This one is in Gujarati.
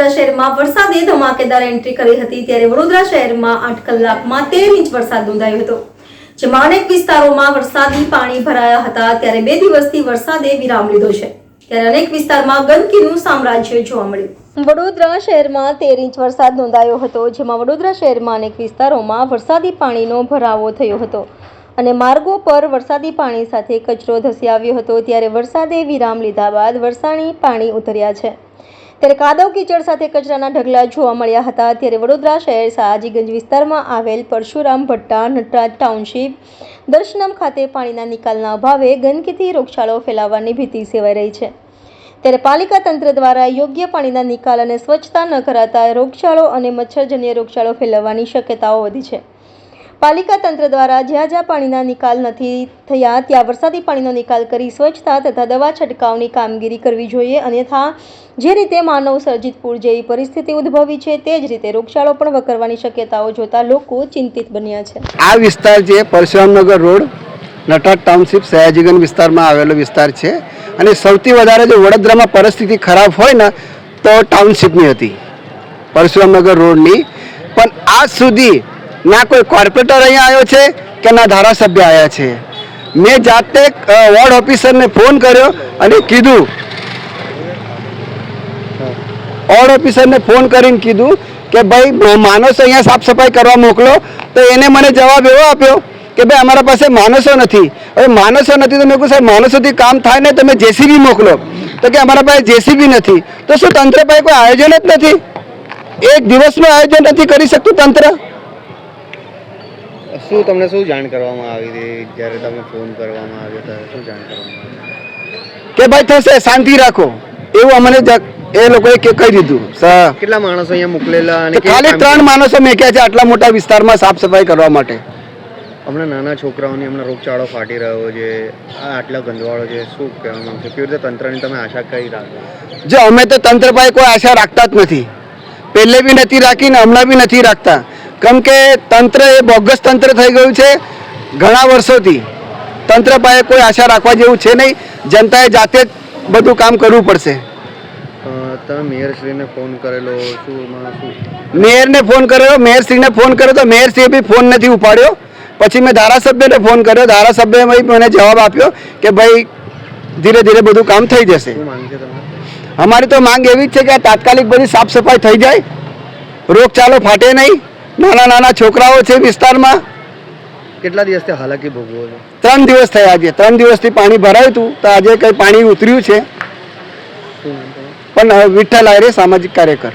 શહેરમાં વરસાદે ધમાકેદાર એન્ટ્રી કરી હતી ત્યારે વડોદરા શહેરમાં આઠ કલાકમાં તેર ઇંચ વરસાદ નોંધાયો હતો. જેમાં અનેક વિસ્તારોમાં વરસાદી પાણી ભરાયા હતા. ત્યારે બે દિવસથી વરસાદે વિરામ લીધો છે. ત્યારે અનેક વિસ્તારમાં ગંદકીનું સામ્રાજ્ય જોવા મળ્યું. વડોદરા શહેરમાં તેર ઇંચ વરસાદ નોંધાયો હતો. જેમાં વડોદરા શહેરમાં અનેક વિસ્તારોમાં વરસાદી પાણીનો ભરાવો થયો હતો અને માર્ગો પર વરસાદી પાણી સાથે કચરો ધસી આવ્યો હતો. ત્યારે વરસાદે વિરામ લીધા બાદ વરસાદી પાણી ઉતર્યા છે. ત્યારે કાદવ કીચડ સાથે કચરાના ઢગલા જોવા મળ્યા હતા. ત્યારે વડોદરા શહેર સયાજીગંજ વિસ્તારમાં આવેલ પરશુરામ ભટ્ટા નટરાજ ટાઉનશીપ દર્શનમ ખાતે પાણીના નિકાલના અભાવે ગંદકીથી રોગચાળો ફેલાવવાની ભીતિ સેવાઈ રહી છે. ત્યારે પાલિકા તંત્ર દ્વારા યોગ્ય પાણીના નિકાલ અને સ્વચ્છતા ન કરાતા રોગચાળો અને મચ્છરજન્ય રોગચાળો ફેલાવવાની શક્યતાઓ વધી છે. પાલિકા તંત્ર દ્વારા જ્યાં જ્યાં પાણીના નિકાલ નથી થયા, ત્યાં વરસાદી પાણીનો નિકાલ કરી સ્વચ્છતા તથા દવા છંટકાવની કામગીરી કરવી જોઈએ. અન્યથા, જે રીતે માનવ સર્જિત પૂર જેવી પરિસ્થિતિ ઉદ્ભવી છે, તે જ રીતે રોગચાળો પણ વકરવાની શક્યતાઓ જોતા લોકો ચિંતિત બન્યા છે. આ વિસ્તાર છે પરશુરામનગર રોડ નટાટ ટાઉનશીપ, સયાજીગંજ વિસ્તારમાં આવેલો વિસ્તાર છે અને સૌથી વધારે જો વડોદરામાં પરિસ્થિતિ ખરાબ હોય ને, તો ટાઉનશીપની હતી, પરશુરામનગર રોડની. પણ આજ સુધી ના કોઈ કોર્પોરેટર અહીંયા આવ્યો છે કે ના ધારાસભ્ય આવ્યા છે? મેં જાતે વોર્ડ ઓફિસરને ફોન કર્યો અને કીધું વોર્ડ ઓફિસરને ફોન કરીને કીધું કે ભાઈ માણસો અહીંયા સાફ સફાઈ કરવા મોકલો. તો એને મને જવાબ એવો આપ્યો કે ભાઈ, અમારા પાસે માણસો નથી. હવે માણસો નથી તો મેં કહ્યું સાહેબ માણસોથી કામ થાય ને તમે જેસીબી મોકલો. તો કે અમારા પાસે જેસીબી નથી. તો શું તંત્ર પાસે કોઈ આયોજન જ નથી? એક દિવસનું આયોજન નથી કરી શકતું તંત્ર? શું તમને શું જાણ કરવામાં આવી હતી? જ્યારે તમે ફોન કરવામાં આવ્યો ત્યારે શું જાણ કરવામાં આવી કે ભાઈ થશે શાંતિ રાખો. એવું અમને એ લોકોએ કે કહી દીધું. કેટલા માણસો અહીંયા મોકલેલા અને ખાલી ત્રણ માણસો મેક્યા છે આટલા મોટા વિસ્તારમાં સાફ સફાઈ કરવા માટે. હમણાં નાના છોકરાઓની હમણાં રોગચાળો ફાટી રહ્યો છે. આ આટલા ગંદવાળો છે શું કહેવા માંગશો? કેવી રીતે તંત્રની તમે આશા કરી રાખો? જો અમે તો તંત્ર પાસે કોઈ આશા રાખતા જ નથી. પહેલે બી નથી રાખી ને હમણાં બી નથી રાખતા. કેમ કે તંત્ર એ બોગસ તંત્ર થઈ ગયું છે ઘણા વર્ષોથી. તંત્ર પાસે કોઈ આશા રાખવા જેવું છે નહીં. જનતાએ જાતે જ બધું કામ કરવું પડશે. તમે મેયરશ્રીને ફોન કરેલો શું મેયરને ફોન કર્યો મેયરશ્રીને ફોન કર્યો તો મેયરશ્રીએ બી ફોન નથી ઉપાડ્યો. પછી મેં ધારાસભ્યને ફોન કર્યો. ધારાસભ્યએ મને જવાબ આપ્યો કે ભાઈ ધીરે ધીરે બધું કામ થઈ જશે. અમારી તો માંગ એવી જ છે કે આ તાત્કાલિક બધી સાફ સફાઈ થઈ જાય. રોગચાળો ફાટે નહીં. નાના નાના છોકરાઓ છે વિસ્તારમાં. કેટલા દિવસથી હાલાકી ભોગવો છો? ત્રણ દિવસ થયા આજે. ત્રણ દિવસથી પાણી ભરાયું હતું. તો આજે કંઈ પાણી ઉતર્યું છે? પણ હવે વિઠ્ઠલ આયરે સામાજિક કાર્યકર.